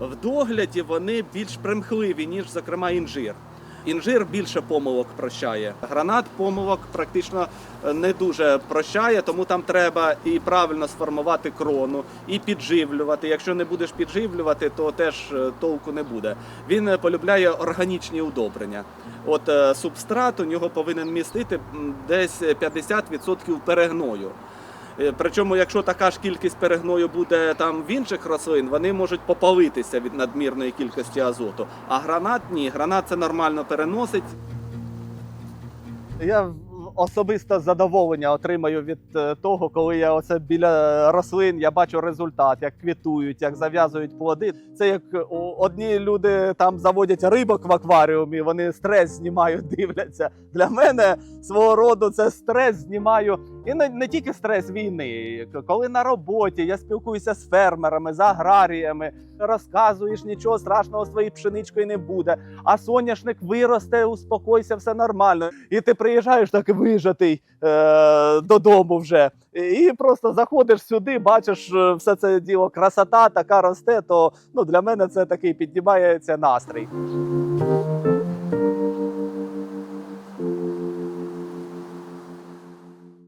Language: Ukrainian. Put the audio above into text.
В догляді вони більш примхливі, ніж, зокрема, інжир. Інжир більше помилок прощає. Гранат помилок практично е, не дуже прощає, тому там треба і правильно сформувати крону, і підживлювати. Якщо не будеш підживлювати, то теж е, толку не буде. Він е, полюбляє органічні удобрення. От субстрат у нього повинен містити десь 50% перегною. Е, Причому, якщо така ж кількість перегною буде там в інших рослин, вони можуть попалитися від надмірної кількості азоту. А гранат ні, гранат це нормально переносить. Я особисто задоволення отримаю від е, того, коли я оце біля рослин я бачу результат, як квітують, як зав'язують плоди. Це як одні люди там заводять рибок в акваріумі, вони стрес знімають, дивляться. Для мене свого роду це стрес знімаю. І не, не тільки стрес війни, коли на роботі я спілкуюся з фермерами, з аграріями, розказуєш, нічого страшного з твоєю пшеничкою не буде. А соняшник виросте, успокойся, все нормально. І ти приїжджаєш так вижатий е, додому вже. І просто заходиш сюди, бачиш е, все це діло, красота така росте. То ну для мене це такий піднімається настрій.